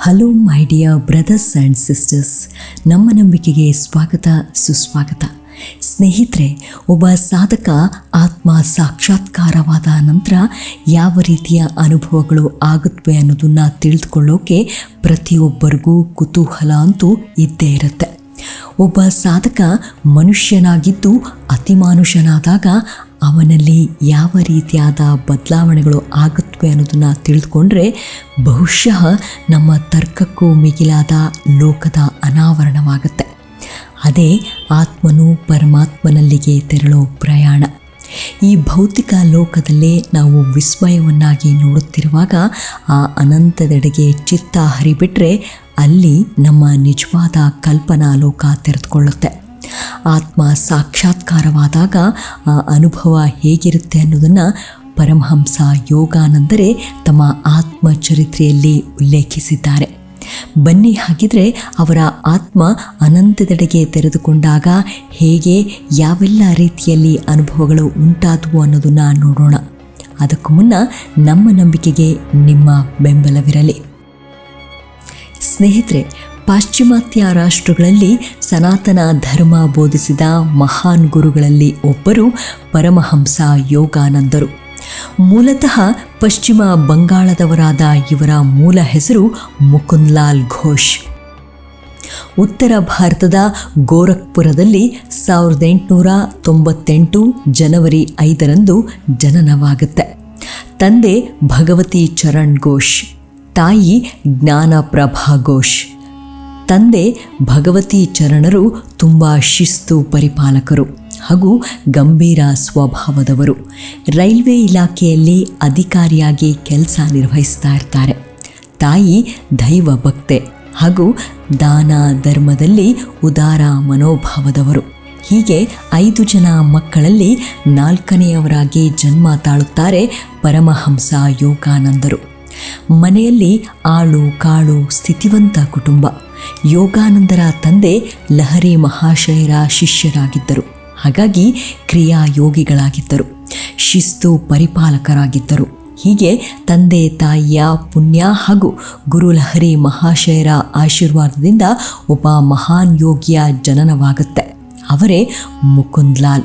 Hello my dear brothers and sisters ನಮ್ಮ ನಂಬಿಕೆಗೆ ಸ್ವಾಗತ, ಸುಸ್ವಾಗತ. ಸ್ನೇಹಿತರೆ, ಒಬ್ಬ ಸಾಧಕ ಆತ್ಮ ಸಾಕ್ಷಾತ್ಕಾರವಾದ ನಂತರ ಯಾವ ರೀತಿಯ ಅನುಭವಗಳು ಆಗುತ್ತವೆ ಅನ್ನೋದನ್ನು ತಿಳಿದುಕೊಳ್ಳೋಕೆ ಪ್ರತಿಯೊಬ್ಬರಿಗೂ ಕುತೂಹಲ ಅಂತೂ ಇದ್ದೇ ಇರುತ್ತೆ. ಒಬ್ಬ ಸಾಧಕ ಮನುಷ್ಯನಾಗಿದ್ದು ಅತಿಮಾನುಷನಾದಾಗ ಅವನಲ್ಲಿ ಯಾವ ರೀತಿಯಾದ ಬದಲಾವಣೆಗಳು ಆಗುತ್ತವೆ ಅನ್ನೋದನ್ನು ತಿಳಿದುಕೊಂಡ್ರೆ ಬಹುಶಃ ನಮ್ಮ ತರ್ಕಕ್ಕೂ ಮಿಗಿಲಾದ ಲೋಕದ ಅನಾವರಣವಾಗುತ್ತೆ. ಅದೇ ಆತ್ಮನು ಪರಮಾತ್ಮನಲ್ಲಿಗೆ ತೆರಳೋ ಪ್ರಯಾಣ. ಈ ಭೌತಿಕ ಲೋಕದಲ್ಲೇ ನಾವು ವಿಸ್ಮಯವನ್ನಾಗಿ ನೋಡುತ್ತಿರುವಾಗ ಆ ಅನಂತದೆಡೆಗೆ ಚಿತ್ತ ಹರಿಬಿಟ್ರೆ ಅಲ್ಲಿ ನಮ್ಮ ನಿಜವಾದ ಕಲ್ಪನಾ ಲೋಕ ತೆರೆದುಕೊಳ್ಳುತ್ತೆ. ಆತ್ಮ ಸಾಕ್ಷಾತ್ಕಾರವಾದಾಗ ಆ ಅನುಭವ ಹೇಗಿರುತ್ತೆ ಅನ್ನೋದನ್ನು ಪರಮಹಂಸ ಯೋಗಾನಂದರೆ ತಮ್ಮ ಆತ್ಮಚರಿತ್ರೆಯಲ್ಲಿ ಉಲ್ಲೇಖಿಸಿದ್ದಾರೆ. ಬನ್ನಿ ಹಾಗಿದ್ರೆ ಅವರ ಆತ್ಮ ಅನಂತದೆಡೆಗೆ ತೆರೆದುಕೊಂಡಾಗ ಹೇಗೆ ಯಾವೆಲ್ಲ ರೀತಿಯಲ್ಲಿ ಅನುಭವಗಳು ಉಂಟಾದವು ಅನ್ನೋದನ್ನು ನೋಡೋಣ. ಅದಕ್ಕೂ ಮುನ್ನ ನಮ್ಮ ನಂಬಿಕೆಗೆ ನಿಮ್ಮ ಬೆಂಬಲವಿರಲಿ. ಸ್ನೇಹಿತರೆ ಪಾಶ್ಚಿಮಾತ್ಯ ರಾಷ್ಟ್ರಗಳಲ್ಲಿ ಸನಾತನ ಧರ್ಮ ಬೋಧಿಸಿದ ಮಹಾನ್ ಗುರುಗಳಲ್ಲಿ ಒಬ್ಬರು ಪರಮಹಂಸ ಯೋಗಾನಂದರು. ಮೂಲತಃ ಪಶ್ಚಿಮ ಬಂಗಾಳದವರಾದ ಇವರ ಮೂಲ ಹೆಸರು ಮುಕುಂದ್ಲಾಲ್ ಘೋಷ್. ಉತ್ತರ ಭಾರತದ ಗೋರಖ್ಪುರದಲ್ಲಿ ಸಾವಿರದ ಎಂಟುನೂರ ತೊಂಬತ್ತೆಂಟು ಜನವರಿ ಐದರಂದು ಜನನವಾಗುತ್ತೆ. ತಂದೆ ಭಗವತಿ ಚರಣ್ ಘೋಷ್, ತಾಯಿ ಜ್ಞಾನಪ್ರಭಾ ಘೋಷ್. ತಂದೆ ಭಗವತಿ ಚರಣರು ತುಂಬ ಶಿಸ್ತು ಪರಿಪಾಲಕರು ಹಾಗೂ ಗಂಭೀರ ಸ್ವಭಾವದವರು. ರೈಲ್ವೆ ಇಲಾಖೆಯಲ್ಲಿ ಅಧಿಕಾರಿಯಾಗಿ ಕೆಲಸ ನಿರ್ವಹಿಸ್ತಾ ಇರ್ತಾರೆ. ತಾಯಿ ದೈವ ಭಕ್ತೆ ಹಾಗೂ ದಾನ ಧರ್ಮದಲ್ಲಿ ಉದಾರ ಮನೋಭಾವದವರು. ಹೀಗೆ ಐದು ಜನ ಮಕ್ಕಳಲ್ಲಿ ನಾಲ್ಕನೆಯವರಾಗಿ ಜನ್ಮ ತಾಳುತ್ತಾರೆ ಪರಮಹಂಸ ಯೋಗಾನಂದರು. ಮನೆಯಲ್ಲಿ ಆಳು ಕಾಳು ಸ್ಥಿತಿವಂತ ಕುಟುಂಬ. ಯೋಗಾನಂದರ ತಂದೆ ಲಹರಿ ಮಹಾಶಯರ ಶಿಷ್ಯರಾಗಿದ್ದರು. ಹಾಗಾಗಿ ಕ್ರಿಯಾ ಯೋಗಿಗಳಾಗಿದ್ದರು ಶಿಸ್ತು ಪರಿಪಾಲಕರಾಗಿದ್ದರು. ಹೀಗೆ ತಂದೆ, ತಾಯಿಯ ಪುಣ್ಯ ಹಾಗೂ ಗುರು ಲಹರಿ ಮಹಾಶಯರ ಆಶೀರ್ವಾದದಿಂದ ಒಬ್ಬ ಮಹಾನ್ ಯೋಗಿಯ ಜನನವಾಗುತ್ತೆ. ಅವರೇ ಮುಕುಂದ್ಲಾಲ್,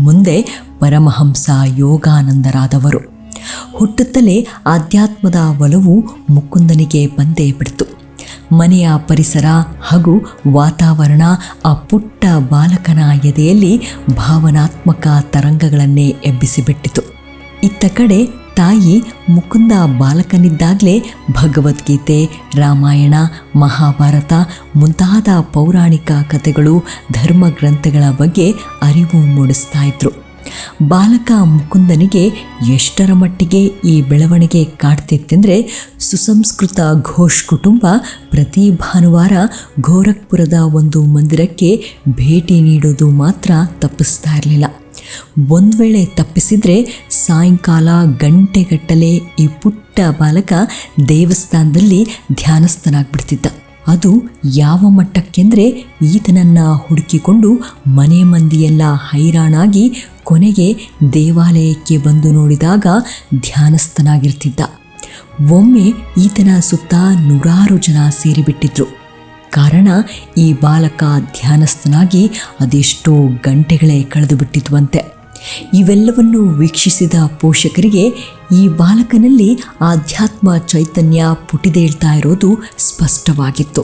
ಮುಂದೆ ಪರಮಹಂಸ ಯೋಗಾನಂದರಾದವರು. ಹುಟ್ಟುತ್ತಲೇ ಆಧ್ಯಾತ್ಮದ ಒಲವು ಮುಕುಂದನಿಗೆ ಬಂದೇ ಬಿಡ್ತು. ಮನೆಯ ಪರಿಸರ ಹಾಗೂ ವಾತಾವರಣ ಆ ಪುಟ್ಟ ಬಾಲಕನ ಎದೆಯಲ್ಲಿ ಭಾವನಾತ್ಮಕ ತರಂಗಗಳನ್ನೇ ಎಬ್ಬಿಸಿಬಿಟ್ಟಿತು. ಇತ್ತ ಕಡೆ ತಾಯಿ ಮುಕುಂದ ಬಾಲಕನಿದ್ದಾಗಲೇ ಭಗವದ್ಗೀತೆ, ರಾಮಾಯಣ, ಮಹಾಭಾರತ ಮುಂತಾದ ಪೌರಾಣಿಕ ಕಥೆಗಳು ಧರ್ಮ ಗ್ರಂಥಗಳ ಬಗ್ಗೆ ಅರಿವು ಮೂಡಿಸ್ತಾ ಇದ್ರು. ಬಾಲಕ ಮುಕುಂದನಿಗೆ ಎಷ್ಟರ ಮಟ್ಟಿಗೆ ಈ ಬೆಳವಣಿಗೆ ಕಾಡ್ತಿತ್ತೆಂದರೆ ಸುಸಂಸ್ಕೃತ ಘೋಷ್ ಕುಟುಂಬ ಪ್ರತಿ ಭಾನುವಾರ ಗೋರಖ್ಪುರದ ಒಂದು ಮಂದಿರಕ್ಕೆ ಭೇಟಿ ನೀಡೋದು ಮಾತ್ರ ತಪ್ಪಿಸ್ತಾ ಇರಲಿಲ್ಲ. ಒಂದು ವೇಳೆ ತಪ್ಪಿಸಿದರೆ ಸಾಯಂಕಾಲ ಗಂಟೆಗಟ್ಟಲೆ ಈ ಪುಟ್ಟ ಬಾಲಕ ದೇವಸ್ಥಾನದಲ್ಲಿ ಧ್ಯಾನಸ್ಥನಾಗ್ಬಿಡ್ತಿದ್ದ. ಅದು ಯಾವ ಮಟ್ಟಕ್ಕೆಂದರೆ ಈತನನ್ನು ಹುಡುಕಿಕೊಂಡು ಮನೆ ಮಂದಿಯೆಲ್ಲ ಹೈರಾಣಾಗಿ ಕೊನೆಗೆ ದೇವಾಲಯಕ್ಕೆ ಬಂದು ನೋಡಿದಾಗ ಧ್ಯಾನಸ್ಥನಾಗಿರ್ತಿದ್ದ. ಒಮ್ಮೆ ಈತನ ಸುತ್ತ ನೂರಾರು ಜನ ಸೇರಿಬಿಟ್ಟಿದ್ರು. ಕಾರಣ ಈ ಬಾಲಕ ಧ್ಯಾನಸ್ಥನಾಗಿ ಅದೆಷ್ಟೋ ಗಂಟೆಗಳೇ ಕಳೆದು ಬಿಟ್ಟಿದ್ವಂತೆ ಇವೆಲ್ಲವನ್ನು ವೀಕ್ಷಿಸಿದ ಪೋಷಕರಿಗೆ ಈ ಬಾಲಕನಲ್ಲಿ ಆಧ್ಯಾತ್ಮ ಚೈತನ್ಯ ಪುಟಿದೇಳ್ತಾ ಇರೋದು ಸ್ಪಷ್ಟವಾಗಿತ್ತು.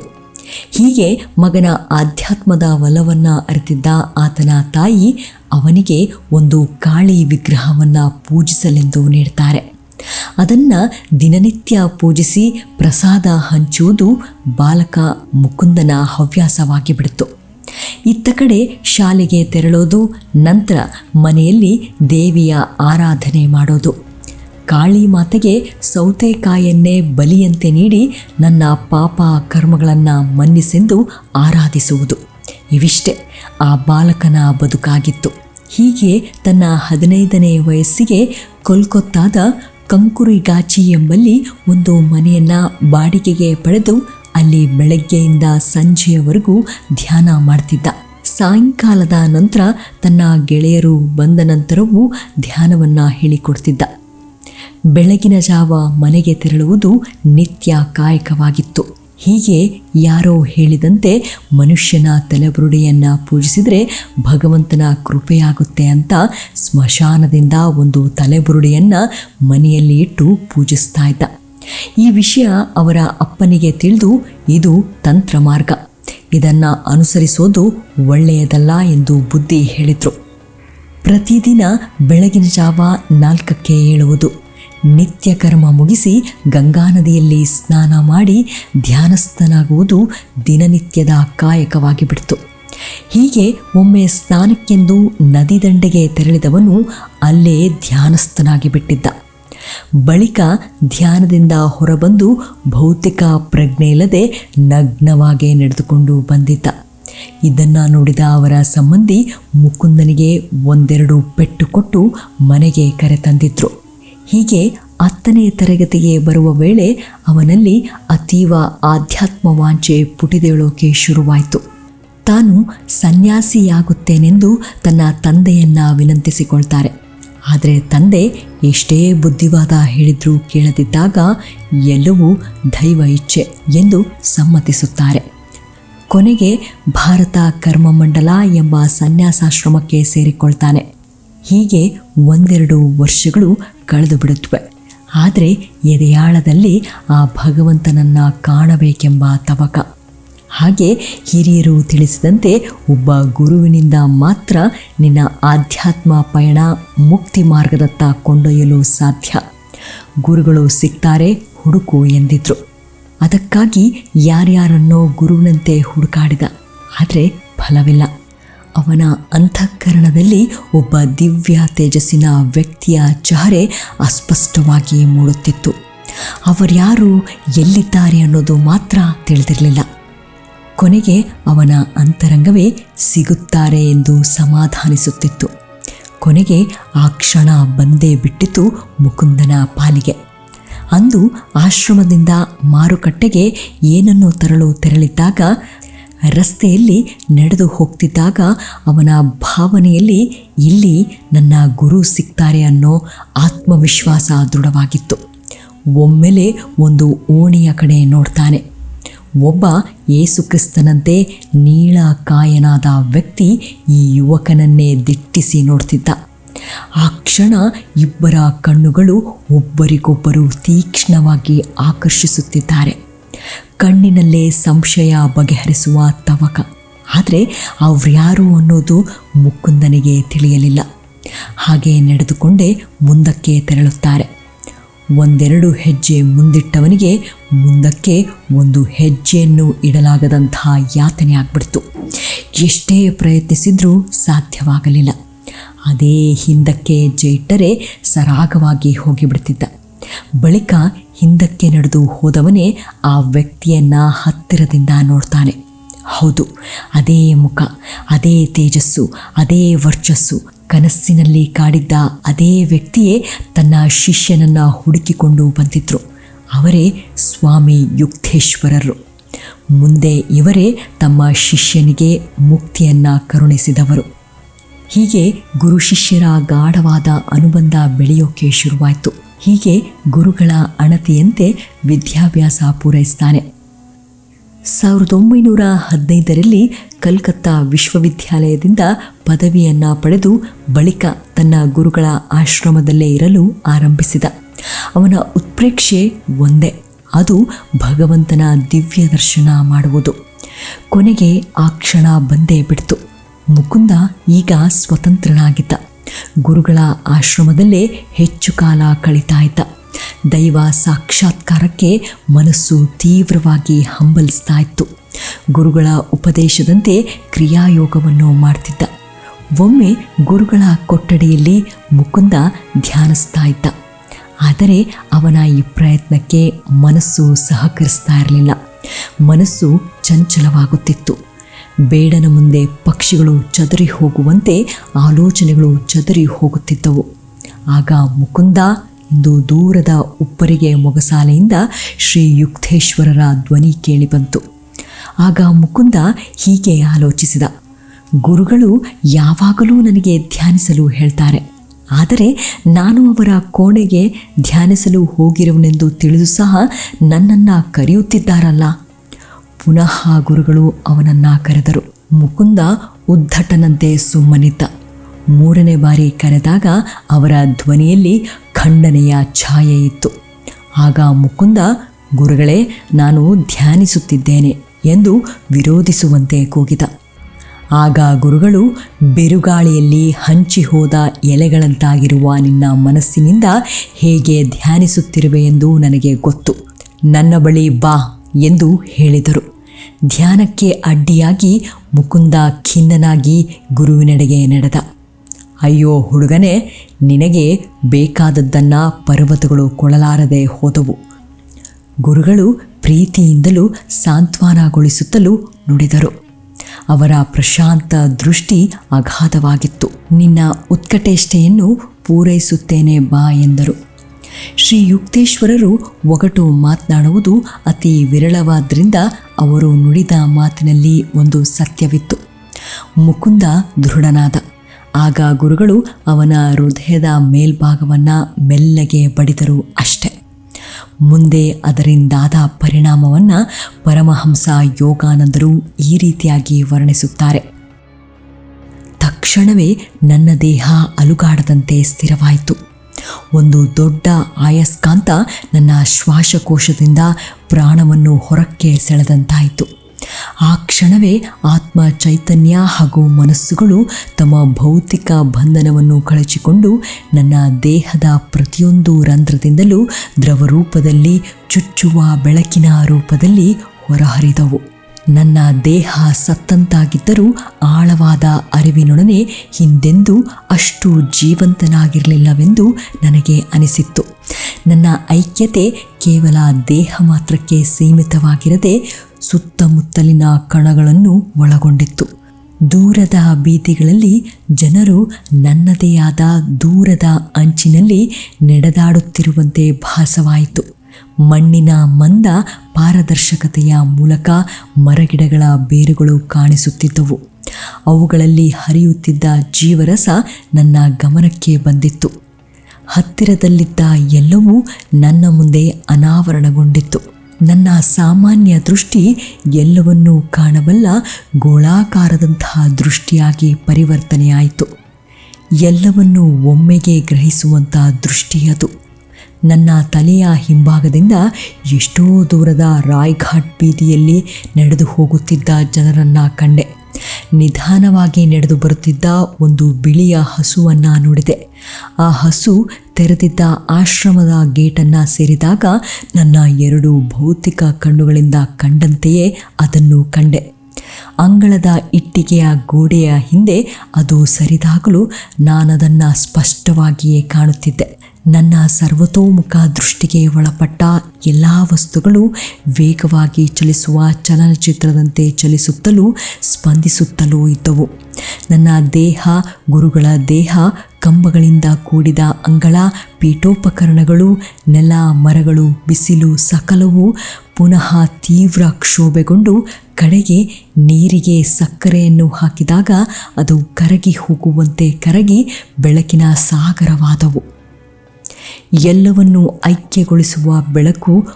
ಹೀಗೆ ಮಗನ ಆಧ್ಯಾತ್ಮದ ಒಲವನ್ನು ಅರಿತಿದ್ದ ಆತನ ತಾಯಿ ಅವನಿಗೆ ಒಂದು ಕಾಳಿ ವಿಗ್ರಹವನ್ನು ಪೂಜಿಸಲೆಂದು ನೀಡ್ತಾರೆ. ಅದನ್ನು ದಿನನಿತ್ಯ ಪೂಜಿಸಿ ಪ್ರಸಾದ ಹಂಚುವುದು ಬಾಲಕ ಮುಕುಂದನ ಹವ್ಯಾಸವಾಗಿ ಬಿಡಿತು. ಇತ್ತ ಕಡೆ ಶಾಲೆಗೆ ತೆರಳೋದು, ನಂತರ ಮನೆಯಲ್ಲಿ ದೇವಿಯ ಆರಾಧನೆ ಮಾಡೋದು. ಕಾಳಿ ಮಾತೆಗೆ ಸೌತೆಕಾಯನ್ನೇ ಬಲಿಯಂತೆ ನೀಡಿ ನನ್ನ ಪಾಪ ಕರ್ಮಗಳನ್ನು ಮನ್ನಿಸೆಂದು ಆರಾಧಿಸುವುದು. ಇವಿಷ್ಟೇ, ಆ ಬಾಲಕನ ಬದುಕಾಗಿತ್ತು. ಹೀಗೆ ತನ್ನ ಹದಿನೈದನೇ ವಯಸ್ಸಿಗೆ ಕೋಲ್ಕತ್ತಾದ ಕಂಕುರಿಗಾಚಿ ಎಂಬಲ್ಲಿ ಒಂದು ಮನೆಯನ್ನು ಬಾಡಿಗೆಗೆ ಪಡೆದು ಅಲ್ಲಿ ಬೆಳಗ್ಗೆಯಿಂದ ಸಂಜೆಯವರೆಗೂ ಧ್ಯಾನ ಮಾಡ್ತಿದ್ದ. ಸಾಯಂಕಾಲದ ನಂತರ ತನ್ನ ಗೆಳೆಯರು ಬಂದ ನಂತರವೂ ಧ್ಯಾನವನ್ನು ಹೇಳಿಕೊಡ್ತಿದ್ದ. ಬೆಳಗಿನ ಜಾವ ಮನೆಗೆ ತೆರಳುವುದು ನಿತ್ಯ ಕಾಯಕವಾಗಿತ್ತು. ಹೀಗೆ ಯಾರೋ ಹೇಳಿದಂತೆ ಮನುಷ್ಯನ ತಲೆಬುರುಡೆಯನ್ನು ಪೂಜಿಸಿದರೆ ಭಗವಂತನ ಕೃಪೆಯಾಗುತ್ತೆ ಅಂತ ಸ್ಮಶಾನದಿಂದ ಒಂದು ತಲೆಬುರುಡೆಯನ್ನು ಮನೆಯಲ್ಲಿ ಇಟ್ಟು ಪೂಜಿಸ್ತಾ ಇದ್ದ. ಈ ವಿಷಯ ಅವರ ಅಪ್ಪನಿಗೆ ತಿಳಿದು ಇದು ತಂತ್ರ ಮಾರ್ಗ ಇದನ್ನು ಅನುಸರಿಸೋದು ಒಳ್ಳೆಯದಲ್ಲ ಎಂದು ಬುದ್ಧಿ ಹೇಳಿದರು. ಪ್ರತಿದಿನ ಬೆಳಗಿನ ಜಾವ ನಾಲ್ಕಕ್ಕೆ ಏಳುವುದು. ನಿತ್ಯ ಕರ್ಮ ಮುಗಿಸಿ ಗಂಗಾ ನದಿಯಲ್ಲಿ ಸ್ನಾನ ಮಾಡಿ ಧ್ಯಾನಸ್ಥನಾಗುವುದು ದಿನನಿತ್ಯದ ಕಾಯಕವಾಗಿ ಬಿಡ್ತು. ಹೀಗೆ ಒಮ್ಮೆ ಸ್ನಾನಕ್ಕೆಂದು ನದಿ ದಂಡೆಗೆ ತೆರಳಿದವನು ಅಲ್ಲೇ ಧ್ಯಾನಸ್ಥನಾಗಿ ಬಿಟ್ಟಿದ್ದ. ಬಳಿಕ ಧ್ಯಾನದಿಂದ ಹೊರಬಂದು ಭೌತಿಕ ಪ್ರಜ್ಞೆ ಇಲ್ಲದೆ ನಗ್ನವಾಗಿ ನಡೆದುಕೊಂಡು ಬಂದಿದ್ದ. ಇದನ್ನು ನೋಡಿದ ಅವರ ಸಂಬಂಧಿ ಮುಕುಂದನಿಗೆ ಒಂದೆರಡು ಪೆಟ್ಟು ಕೊಟ್ಟು ಮನೆಗೆ ಕರೆತಂದಿದ್ರು ಹೀಗೆ ಹತ್ತನೇ ತರಗತಿಗೆ ಬರುವ ವೇಳೆ ಅವನಲ್ಲಿ ಅತೀವ ಆಧ್ಯಾತ್ಮ ವಾಂಚೆ ಪುಟಿದೇಳೋಕೆ ಶುರುವಾಯಿತು. ತಾನು ಸನ್ಯಾಸಿಯಾಗುತ್ತೇನೆಂದು ತನ್ನ ತಂದೆಯನ್ನ ವಿನಂತಿಸಿಕೊಳ್ತಾರೆ. ಆದರೆ ತಂದೆ ಎಷ್ಟೇ ಬುದ್ಧಿವಾದ ಹೇಳಿದ್ರೂ ಕೇಳದಿದ್ದಾಗ ಎಲ್ಲವೂ ದೈವ ಇಚ್ಛೆ ಎಂದು ಸಮ್ಮತಿಸುತ್ತಾರೆ. ಕೊನೆಗೆ ಭಾರತ ಕರ್ಮಮಂಡಲ ಎಂಬ ಸನ್ಯಾಸಾಶ್ರಮಕ್ಕೆ ಸೇರಿಕೊಳ್ತಾನೆ. ಹೀಗೆ ಒಂದೆರಡು ವರ್ಷಗಳು ಕಳೆದು ಬಿಡುತ್ತವೆ ಆದರೆ ಎದೆಯಾಳದಲ್ಲಿ ಆ ಭಗವಂತನನ್ನು ಕಾಣಬೇಕೆಂಬ ತವಕ. ಹಾಗೆ ಹಿರಿಯರು ತಿಳಿಸಿದಂತೆ ಒಬ್ಬ ಗುರುವಿನಿಂದ ಮಾತ್ರ ನಿನ್ನ ಆಧ್ಯಾತ್ಮ ಪಯಣ ಮುಕ್ತಿ ಮಾರ್ಗದತ್ತ ಕೊಂಡೊಯ್ಯಲು ಸಾಧ್ಯ. ಗುರುಗಳು ಸಿಗ್ತಾರೆ ಹುಡುಕು ಎಂದಿದ್ರು. ಅದಕ್ಕಾಗಿ ಯಾರ್ಯಾರನ್ನೋ ಗುರುವಿನಂತೆ ಹುಡುಕಾಡಿದ. ಆದರೆ ಫಲವಿಲ್ಲ. ಅವನ ಅಂತಃಕರಣದಲ್ಲಿ ಒಬ್ಬ ದಿವ್ಯ ತೇಜಸ್ಸಿನ ವ್ಯಕ್ತಿಯ ಚಹರೆ ಅಸ್ಪಷ್ಟವಾಗಿ ಮೂಡುತ್ತಿತ್ತು. ಅವರ್ಯಾರು ಎಲ್ಲಿದ್ದಾರೆ ಅನ್ನೋದು ಮಾತ್ರ ತಿಳಿದಿರಲಿಲ್ಲ. ಕೊನೆಗೆ ಅವನ ಅಂತರಂಗವೇ ಸಿಗುತ್ತಾರೆ ಎಂದು ಸಮಾಧಾನಿಸುತ್ತಿತ್ತು. ಕೊನೆಗೆ ಆ ಕ್ಷಣ ಬಂದೇ ಬಿಟ್ಟಿತು ಮುಕುಂದನ ಪಾಲಿಗೆ. ಅಂದು ಆಶ್ರಮದಿಂದ ಮಾರುಕಟ್ಟೆಗೆ ಏನನ್ನು ತರಲು ತೆರಳಿದ್ದಾಗ ರಸ್ತೆಯಲ್ಲಿ ನಡೆದು ಹೋಗ್ತಿದ್ದಾಗ ಅವನ ಭಾವನೆಯಲ್ಲಿ ಇಲ್ಲಿ ನನ್ನ ಗುರು ಸಿಗ್ತಾರೆ ಅನ್ನೋ ಆತ್ಮವಿಶ್ವಾಸ ದೃಢವಾಗಿತ್ತು. ಒಮ್ಮೆಲೆ ಒಂದು ಓಣಿಯ ಕಡೆ ನೋಡ್ತಾನೆ. ಒಬ್ಬ ಏಸುಕ್ರಿಸ್ತನಂತೆ ನೀಳ ಕಾಯನಾದ ವ್ಯಕ್ತಿ ಈ ಯುವಕನನ್ನೇ ದಿಟ್ಟಿಸಿ ನೋಡ್ತಿದ್ದ. ಆ ಕ್ಷಣ ಇಬ್ಬರ ಕಣ್ಣುಗಳು ಒಬ್ಬರಿಗೊಬ್ಬರು ತೀಕ್ಷ್ಣವಾಗಿ ಆಕರ್ಷಿಸುತ್ತಿದ್ದಾರೆ. ಕಣ್ಣಿನಲ್ಲೇ ಸಂಶಯ ಬಗೆಹರಿಸುವ ತವಕ. ಆದರೆ ಅವ್ರ್ಯಾರು ಅನ್ನೋದು ಮುಕುಂದನಿಗೆ ತಿಳಿಯಲಿಲ್ಲ. ಹಾಗೆ ನಡೆದುಕೊಂಡೇ ಮುಂದಕ್ಕೆ ತೆರಳುತ್ತಾರೆ. ಒಂದೆರಡು ಹೆಜ್ಜೆ ಮುಂದಿಟ್ಟವನಿಗೆ ಮುಂದಕ್ಕೆ ಒಂದು ಹೆಜ್ಜೆಯನ್ನು ಇಡಲಾಗದಂತಹ ಯಾತನೆ ಆಗ್ಬಿಡ್ತು. ಎಷ್ಟೇ ಪ್ರಯತ್ನಿಸಿದ್ರೂ ಸಾಧ್ಯವಾಗಲಿಲ್ಲ. ಅದೇ ಹಿಂದಕ್ಕೆ ಹೆಜ್ಜೆ ಇಟ್ಟರೆ ಸರಾಗವಾಗಿ ಹೋಗಿಬಿಡ್ತಿದ್ದ. ಬಳಿಕ ಹಿಂದಕ್ಕೆ ನಡೆದು ಹೋದವನೇ ಆ ವ್ಯಕ್ತಿಯನ್ನ ಹತ್ತಿರದಿಂದ ನೋಡ್ತಾನೆ. ಹೌದು, ಅದೇ ಮುಖ, ಅದೇ ತೇಜಸ್ಸು, ಅದೇ ವರ್ಚಸ್ಸು. ಕನಸಿನಲ್ಲಿ ಕಾಡಿದ್ದ ಅದೇ ವ್ಯಕ್ತಿಯೇ ತನ್ನ ಶಿಷ್ಯನನ್ನ ಹುಡುಕಿಕೊಂಡು ಬಂದಿದ್ರು. ಅವರೇ ಸ್ವಾಮಿ ಯುಕ್ತೇಶ್ವರರು. ಮುಂದೆ ಇವರೇ ತಮ್ಮ ಶಿಷ್ಯನಿಗೆ ಮುಕ್ತಿಯನ್ನ ಕರುಣಿಸಿದವರು. ಹೀಗೆ ಗುರು ಶಿಷ್ಯರ ಗಾಢವಾದ ಅನುಬಂಧ ಬೆಳೆಯೋಕೆ ಶುರುವಾಯಿತು. ಹೀಗೆ ಗುರುಗಳ ಅಣತಿಯಂತೆ ವಿದ್ಯಾಭ್ಯಾಸ ಪೂರೈಸ್ತಾನೆ. ಸಾವಿರದ ಒಂಬೈನೂರ ಹದಿನೈದರಲ್ಲಿ ಕಲ್ಕತ್ತಾ ವಿಶ್ವವಿದ್ಯಾಲಯದಿಂದ ಪದವಿಯನ್ನು ಪಡೆದು ಬಳಿಕ ತನ್ನ ಗುರುಗಳ ಆಶ್ರಮದಲ್ಲೇ ಇರಲು ಆರಂಭಿಸಿದ. ಅವನ ಉತ್ಪ್ರೇಕ್ಷೆ ಒಂದೇ, ಅದು ಭಗವಂತನ ದಿವ್ಯ ದರ್ಶನ ಮಾಡುವುದು. ಕೊನೆಗೆ ಆ ಕ್ಷಣ ಬಂದೇ ಬಿಡ್ತು. ಮುಕುಂದ ಈಗ ಸ್ವತಂತ್ರನಾಗಿದ್ದ. ಗುರುಗಳ ಆಶ್ರಮದಲ್ಲೇ ಹೆಚ್ಚು ಕಾಲ ಕಳೀತಾ ಇದ್ದ. ದೈವ ಸಾಕ್ಷಾತ್ಕಾರಕ್ಕೆ ಮನಸ್ಸು ತೀವ್ರವಾಗಿ ಹಂಬಲಿಸ್ತಾ ಇತ್ತು. ಗುರುಗಳ ಉಪದೇಶದಂತೆ ಕ್ರಿಯಾಯೋಗವನ್ನು ಮಾಡ್ತಿದ್ದ. ಒಮ್ಮೆ ಗುರುಗಳ ಕೊಠಡಿಯಲ್ಲಿ ಮುಕುಂದ ಧ್ಯಾನಿಸ್ತಾ ಇದ್ದ. ಆದರೆ ಅವನ ಈ ಪ್ರಯತ್ನಕ್ಕೆ ಮನಸ್ಸು ಸಹಕರಿಸ್ತಾ ಇರಲಿಲ್ಲ. ಮನಸ್ಸು ಚಂಚಲವಾಗುತ್ತಿತ್ತು. ಬೇಡನ ಮುಂದೆ ಪಕ್ಷಿಗಳು ಚದರಿ ಹೋಗುವಂತೆ ಆಲೋಚನೆಗಳು ಚದರಿ ಹೋಗುತ್ತಿದ್ದವು. ಆಗ ಮುಕುಂದ ಇಂದು ದೂರದ ಉಪ್ಪರಿಗೆ ಮೊಗಸಾಲೆಯಿಂದ ಶ್ರೀ ಯುಕ್ತೇಶ್ವರರ ಧ್ವನಿ ಕೇಳಿಬಂತು. ಆಗ ಮುಕುಂದ ಹೀಗೆ ಆಲೋಚಿಸಿದ, ಗುರುಗಳು ಯಾವಾಗಲೂ ನನಗೆ ಧ್ಯಾನಿಸಲು ಹೇಳ್ತಾರೆ. ಆದರೆ ನಾನು ಅವರ ಕೋಣೆಗೆ ಧ್ಯಾನಿಸಲು ಹೋಗಿರುವನೆಂದು ತಿಳಿದು ಸಹ ನನ್ನನ್ನು ಕರೆಯುತ್ತಿದ್ದಾರಲ್ಲ. ಪುನಃ ಗುರುಗಳು ಅವನನ್ನ ಕರೆದರು. ಮುಕುಂದ ಉದ್ಧಟನಂತೆ ಸುಮ್ಮನಿದ್ದ. ಮೂರನೇ ಬಾರಿ ಕರೆದಾಗ ಅವರ ಧ್ವನಿಯಲ್ಲಿ ಖಂಡನೆಯ ಛಾಯೆ ಇತ್ತು. ಆಗ ಮುಕುಂದ, ಗುರುಗಳೇ, ನಾನು ಧ್ಯಾನಿಸುತ್ತಿದ್ದೇನೆ ಎಂದು ವಿರೋಧಿಸುವಂತೆ ಕೂಗಿದ. ಆಗ ಗುರುಗಳು, ಬಿರುಗಾಳಿಯಲ್ಲಿ ಹಂಚಿ ಹೋದ ಎಲೆಗಳಂತಾಗಿರುವ ನಿನ್ನ ಮನಸ್ಸಿನಿಂದ ಹೇಗೆ ಧ್ಯಾನಿಸುತ್ತಿರುವೆ ಎಂದು ನನಗೆ ಗೊತ್ತು. ನನ್ನ ಬಳಿ ಬಾ ಎಂದು ಹೇಳಿದರು. ಧ್ಯಾನಕ್ಕೆ ಅಡ್ಡಿಯಾಗಿ ಮುಕುಂದ ಖಿನ್ನನಾಗಿ ಗುರುವಿನೆಡೆಗೆ ನಡೆದ. ಅಯ್ಯೋ ಹುಡುಗನೇ, ನಿನಗೆ ಬೇಕಾದದ್ದನ್ನು ಪರ್ವತಗಳು ಕೊಳಲಾರದೆ ಹೋದವು. ಗುರುಗಳು ಪ್ರೀತಿಯಿಂದಲೂ ಸಾಂತ್ವನಗೊಳಿಸುತ್ತಲೂ ನುಡಿದರು. ಅವರ ಪ್ರಶಾಂತ ದೃಷ್ಟಿ ಅಗಾಧವಾಗಿತ್ತು ನಿನ್ನ ಉತ್ಕಟೇಷ್ಠೆಯನ್ನು ಪೂರೈಸುತ್ತೇನೆ ಬಾ ಎಂದರು. ಶ್ರೀ ಯುಕ್ತೇಶ್ವರರು ಒಗಟು ಮಾತನಾಡುವುದು ಅತಿ ವಿರಳವಾದ್ದರಿಂದ ಅವರು ನುಡಿದ ಮಾತಿನಲ್ಲಿ ಒಂದು ಸತ್ಯವಿತ್ತು. ಮುಕುಂದ ದೃಢನಾದ. ಆಗ ಗುರುಗಳು ಅವನ ಹೃದಯದ ಮೇಲ್ಭಾಗವನ್ನು ಮೆಲ್ಲಗೆ ಬಡಿದರು ಅಷ್ಟೆ. ಮುಂದೆ ಅದರಿಂದಾದ ಪರಿಣಾಮವನ್ನು ಪರಮಹಂಸ ಯೋಗಾನಂದರು ಈ ರೀತಿಯಾಗಿ ವರ್ಣಿಸುತ್ತಾರೆ. ತಕ್ಷಣವೇ ನನ್ನ ದೇಹ ಅಲುಗಾಡದಂತೆ ಸ್ಥಿರವಾಯಿತು. ಒಂದು ದೊಡ್ಡ ಆಯಸ್ಕಾಂತ ನನ್ನ ಶ್ವಾಸಕೋಶದಿಂದ ಪ್ರಾಣವನ್ನು ಹೊರಕ್ಕೆ ಸೆಳೆದಂತಾಯಿತು. ಆ ಕ್ಷಣವೇ ಆತ್ಮ ಚೈತನ್ಯ ಹಾಗೂ ಮನಸ್ಸುಗಳು ತಮ್ಮ ಭೌತಿಕ ಬಂಧನವನ್ನು ಕಳಚಿಕೊಂಡು ನನ್ನ ದೇಹದ ಪ್ರತಿಯೊಂದು ರಂಧ್ರದಿಂದಲೂ ದ್ರವರೂಪದಲ್ಲಿ ಚುಚ್ಚುವ ಬೆಳಕಿನ ರೂಪದಲ್ಲಿ ಹೊರಹರಿದವು. ನನ್ನ ದೇಹ ಸತ್ತಂತಾಗಿದ್ದರೂ ಆಳವಾದ ಅರಿವಿನೊಡನೆ ಹಿಂದೆಂದೂ ಅಷ್ಟು ಜೀವಂತನಾಗಿರಲಿಲ್ಲವೆಂದು ನನಗೆ ಅನಿಸಿತ್ತು. ನನ್ನ ಐಕ್ಯತೆ ಕೇವಲ ದೇಹ ಮಾತ್ರಕ್ಕೆ ಸೀಮಿತವಾಗಿರದೆ ಸುತ್ತಮುತ್ತಲಿನ ಕಣಗಳನ್ನು ಒಳಗೊಂಡಿತ್ತು. ದೂರದ ಬೀದಿಗಳಲ್ಲಿ ಜನರು ನನ್ನದೇ ಆದ ದೂರದ ಅಂಚಿನಲ್ಲಿ ನಡೆದಾಡುತ್ತಿರುವಂತೆ ಭಾಸವಾಯಿತು. ಮಣ್ಣಿನ ಮಂದ ಪಾರದರ್ಶಕತೆಯ ಮೂಲಕ ಮರಗಿಡಗಳ ಬೇರುಗಳು ಕಾಣಿಸುತ್ತಿದ್ದವು. ಅವುಗಳಲ್ಲಿ ಹರಿಯುತ್ತಿದ್ದ ಜೀವರಸ ನನ್ನ ಗಮನಕ್ಕೆ ಬಂದಿತ್ತು. ಹತ್ತಿರದಲ್ಲಿದ್ದ ಎಲ್ಲವೂ ನನ್ನ ಮುಂದೆ ಅನಾವರಣಗೊಂಡಿತ್ತು. ನನ್ನ ಸಾಮಾನ್ಯ ದೃಷ್ಟಿ ಎಲ್ಲವನ್ನೂ ಕಾಣಬಲ್ಲ ಗೋಳಾಕಾರದಂತಹ ದೃಷ್ಟಿಯಾಗಿ ಪರಿವರ್ತನೆಯಾಯಿತು. ಎಲ್ಲವನ್ನೂ ಒಮ್ಮೆಗೆ ಗ್ರಹಿಸುವಂಥ ದೃಷ್ಟಿಯದು ನನ್ನ ತಲೆಯ ಹಿಂಭಾಗದಿಂದ ಎಷ್ಟೋ ದೂರದ ರಾಯ್ಘಾಟ್ ಬೀದಿಯಲ್ಲಿ ನಡೆದು ಹೋಗುತ್ತಿದ್ದ ಜನರನ್ನು ಕಂಡೆ. ನಿಧಾನವಾಗಿ ನಡೆದು ಬರುತ್ತಿದ್ದ ಒಂದು ಬಿಳಿಯ ಹಸುವನ್ನು ನೋಡಿದೆ. ಆ ಹಸು ತೆರೆದಿದ್ದ ಆಶ್ರಮದ ಗೇಟನ್ನು ಸೇರಿದಾಗ ನನ್ನ ಎರಡು ಭೌತಿಕ ಕಣ್ಣುಗಳಿಂದ ಕಂಡಂತೆಯೇ ಅದನ್ನು ಕಂಡೆ. ಅಂಗಳದ ಇಟ್ಟಿಗೆಯ ಗೋಡೆಯ ಹಿಂದೆ ಅದು ಸರಿದಾಗಲೂ ನಾನದನ್ನು ಸ್ಪಷ್ಟವಾಗಿಯೇ ಕಾಣುತ್ತಿದ್ದೆ. ನನ್ನ ಸರ್ವತೋಮುಖ ದೃಷ್ಟಿಗೆ ಒಳಪಟ್ಟ ಎಲ್ಲ ವಸ್ತುಗಳು ವೇಗವಾಗಿ ಚಲಿಸುವ ಚಲನಚಿತ್ರದಂತೆ ಚಲಿಸುತ್ತಲೂ ಸ್ಪಂದಿಸುತ್ತಲೂ ಇದ್ದವು. ನನ್ನ ದೇಹ, ಗುರುಗಳ ದೇಹ, ಕಂಬಗಳಿಂದ ಕೂಡಿದ ಅಂಗಳ, ಪೀಠೋಪಕರಣಗಳು, ನೆಲ, ಮರಗಳು, ಬಿಸಿಲು, ಸಕಲವು ಪುನಃ ತೀವ್ರ ಕ್ಷೋಭೆಗೊಂಡು ಕಡೆಗೆ ನೀರಿಗೆ ಸಕ್ಕರೆಯನ್ನು ಹಾಕಿದಾಗ ಅದು ಕರಗಿ ಹೋಗುವಂತೆ ಕರಗಿ ಬೆಳಕಿನ ಸಾಗರವಾದವು. ಎಲ್ಲವನ್ನು ಐಕ್ಯಗೊಳಿಸುವ ಬೆಳಕು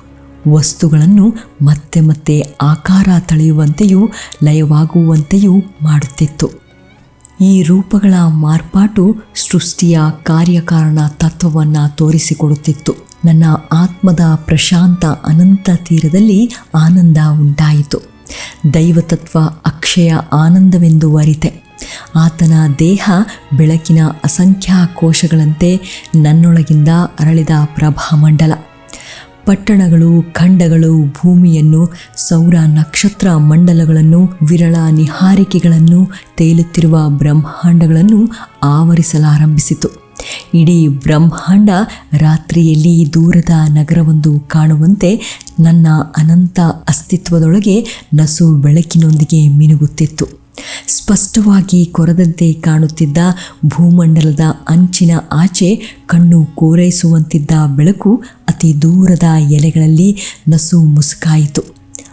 ವಸ್ತುಗಳನ್ನು ಮತ್ತೆ ಮತ್ತೆ ಆಕಾರ ತಳೆಯುವಂತೆಯೂ ಲಯವಾಗುವಂತೆಯೂ ಮಾಡುತ್ತಿತ್ತು. ಈ ರೂಪಗಳ ಮಾರ್ಪಾಟು ಸೃಷ್ಟಿಯ ಕಾರ್ಯಕಾರಣ ತತ್ವವನ್ನು ತೋರಿಸಿಕೊಡುತ್ತಿತ್ತು. ನನ್ನ ಆತ್ಮದ ಪ್ರಶಾಂತ ಅನಂತ ತೀರದಲ್ಲಿ ಆನಂದ ಉಂಟಾಯಿತು. ದೈವತತ್ವ ಅಕ್ಷಯ ಆನಂದವೆಂದು ಅರಿತೆ. ಆತನ ದೇಹ ಬೆಳಕಿನ ಅಸಂಖ್ಯ ಕೋಶಗಳಂತೆ ನನ್ನೊಳಗಿಂದ ಅರಳಿದ ಪ್ರಭಾಮಂಡಲ. ಪಟ್ಟಣಗಳು, ಖಂಡಗಳು, ಭೂಮಿಯನ್ನು, ಸೌರ ನಕ್ಷತ್ರ ಮಂಡಲಗಳನ್ನು, ವಿರಳ ನಿಹಾರಿಕೆಗಳನ್ನು ತೇಲುತ್ತಿರುವ ಬ್ರಹ್ಮಾಂಡಗಳನ್ನು ಆವರಿಸಲಾರಂಭಿಸಿತು. ಇಡೀ ಬ್ರಹ್ಮಾಂಡ ರಾತ್ರಿಯಲ್ಲಿ ದೂರದ ನಗರವೊಂದು ಕಾಣುವಂತೆ ನನ್ನ ಅನಂತ ಅಸ್ತಿತ್ವದೊಳಗೆ ನಸು ಬೆಳಕಿನೊಂದಿಗೆ ಮಿನುಗುತ್ತಿತ್ತು. ಸ್ಪಷ್ಟವಾಗಿ ಕೊರದಂತೆ ಕಾಣುತ್ತಿದ್ದ ಭೂಮಂಡಲದ ಅಂಚಿನ ಆಚೆ ಕಣ್ಣು ಕೋರೈಸುವಂತಿದ್ದ ಬೆಳಕು ಅತಿ ದೂರದ ಎಲೆಗಳಲ್ಲಿ ನಸು ಮುಸುಕಾಯಿತು.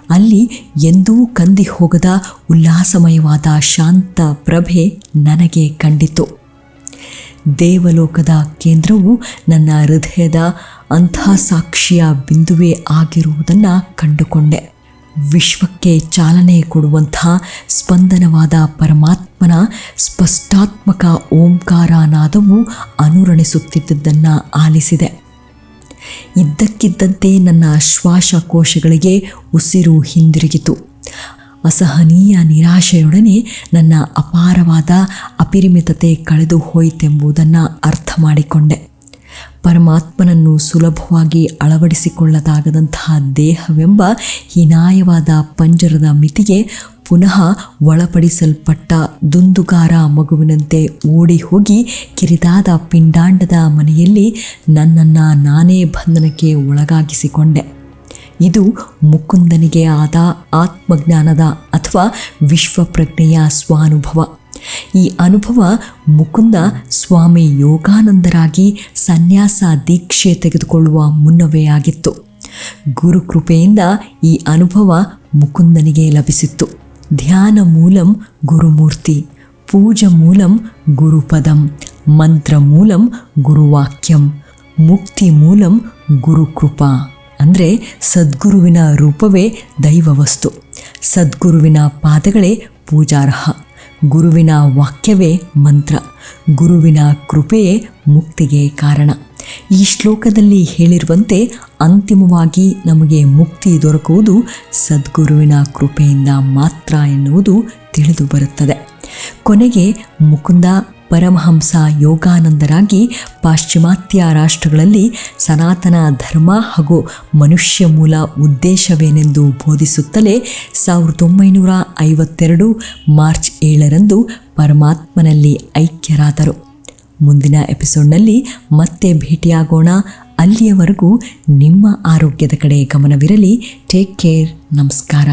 ಅಲ್ಲಿ ಎಂದೂ ಕಂದಿ ಹೋಗದ ಉಲ್ಲಾಸಮಯವಾದ ಶಾಂತ ಪ್ರಭೆ ನನಗೆ ಕಂಡಿತು. ದೇವಲೋಕದ ಕೇಂದ್ರವು ನನ್ನ ಹೃದಯದ ಅಂಥ ಸಾಕ್ಷಿಯ ಬಿಂದುವೇ ಆಗಿರುವುದನ್ನು ಕಂಡುಕೊಂಡೆ. ವಿಶ್ವಕ್ಕೆ ಚಾಲನೆ ಕೊಡುವಂಥ ಸ್ಪಂದನವಾದ ಪರಮಾತ್ಮನ ಸ್ಪಷ್ಟಾತ್ಮಕ ಓಂಕಾರ ನಾದವು ಅನುರಣಿಸುತ್ತಿದ್ದದ್ದನ್ನು ಆಲಿಸಿದೆ. ಇದ್ದಕ್ಕಿದ್ದಂತೆ ನನ್ನ ಶ್ವಾಸಕೋಶಗಳಿಗೆ ಉಸಿರು ಹಿಂದಿರುಗಿತು. ಅಸಹನೀಯ ನಿರಾಶೆಯೊಡನೆ ನನ್ನ ಅಪಾರವಾದ ಅಪರಿಮಿತತೆ ಕಳೆದು ಹೋಯಿತೆಂಬುದನ್ನು ಅರ್ಥ ಮಾಡಿಕೊಂಡೆ. ಪರಮಾತ್ಮನನ್ನು ಸುಲಭವಾಗಿ ಅಳವಡಿಸಿಕೊಳ್ಳದಾಗದಂತಹ ದೇಹವೆಂಬ ಹೀನಾಯವಾದ ಪಂಜರದ ಮಿತಿಗೆ ಪುನಃ ಒಳಪಡಿಸಲ್ಪಟ್ಟ ದುಂದುಗಾರ ಮಗುವಿನಂತೆ ಓಡಿ ಹೋಗಿ ಕಿರಿದಾದ ಪಿಂಡಾಂಡದ ಮನೆಯಲ್ಲಿ ನನ್ನನ್ನು ನಾನೇ ಬಂಧನಕ್ಕೆ ಒಳಗಾಗಿಸಿಕೊಂಡೆ. ಇದು ಮುಕುಂದನಿಗೆ ಆದ ಆತ್ಮಜ್ಞಾನದ ಅಥವಾ ವಿಶ್ವಪ್ರಜ್ಞೆಯ ಸ್ವಾನುಭವ. ಈ ಅನುಭವ ಮುಕುಂದ ಸ್ವಾಮಿ ಯೋಗಾನಂದರಾಗಿ ಸನ್ಯಾಸ ದೀಕ್ಷೆ ತೆಗೆದುಕೊಳ್ಳುವ ಮುನ್ನವೇ ಆಗಿತ್ತು. ಗುರುಕೃಪೆಯಿಂದ ಈ ಅನುಭವ ಮುಕುಂದನಿಗೆ ಲಭಿಸಿತ್ತು. ಧ್ಯಾನ ಮೂಲಂ ಗುರುಮೂರ್ತಿ, ಪೂಜ ಮೂಲಂ ಗುರುಪದಂ, ಮಂತ್ರ ಮೂಲಂ ಗುರುವಾಕ್ಯಂ, ಮುಕ್ತಿ ಮೂಲಂ ಗುರುಕೃಪಾ. ಅಂದರೆ ಸದ್ಗುರುವಿನ ರೂಪವೇ ದೈವ ವಸ್ತು ಸದ್ಗುರುವಿನ ಪಾದಗಳೇ ಪೂಜಾರ್ಹ. ಗುರುವಿನ ವಾಕ್ಯವೇ ಮಂತ್ರ, ಗುರುವಿನ ಕೃಪೆಯೇ ಮುಕ್ತಿಗೆ ಕಾರಣ. ಈ ಶ್ಲೋಕದಲ್ಲಿ ಹೇಳಿರುವಂತೆ ಅಂತಿಮವಾಗಿ ನಮಗೆ ಮುಕ್ತಿ ದೊರಕುವುದು ಸದ್ಗುರುವಿನ ಕೃಪೆಯಿಂದ ಮಾತ್ರ ಎನ್ನುವುದು ತಿಳಿದು ಬರುತ್ತದೆ. ಕೊನೆಗೆ ಮುಕುಂದ ಪರಮಹಂಸ ಯೋಗಾನಂದರಾಗಿ ಪಾಶ್ಚಿಮಾತ್ಯ ರಾಷ್ಟ್ರಗಳಲ್ಲಿ ಸನಾತನ ಧರ್ಮ ಹಾಗೂ ಮನುಷ್ಯ ಮೂಲ ಉದ್ದೇಶವೇನೆಂದು ಬೋಧಿಸುತ್ತಲೇ ಸಾವಿರದ ಒಂಬೈನೂರ ಐವತ್ತೆರಡು ಮಾರ್ಚ್ ಏಳರಂದು ಪರಮಾತ್ಮನಲ್ಲಿ ಐಕ್ಯರಾದರು. ಮುಂದಿನ ಎಪಿಸೋಡ್ನಲ್ಲಿ ಮತ್ತೆ ಭೇಟಿಯಾಗೋಣ. ಅಲ್ಲಿಯವರೆಗೂ ನಿಮ್ಮ ಆರೋಗ್ಯದ ಕಡೆ ಗಮನವಿರಲಿ. Take care. ನಮಸ್ಕಾರ.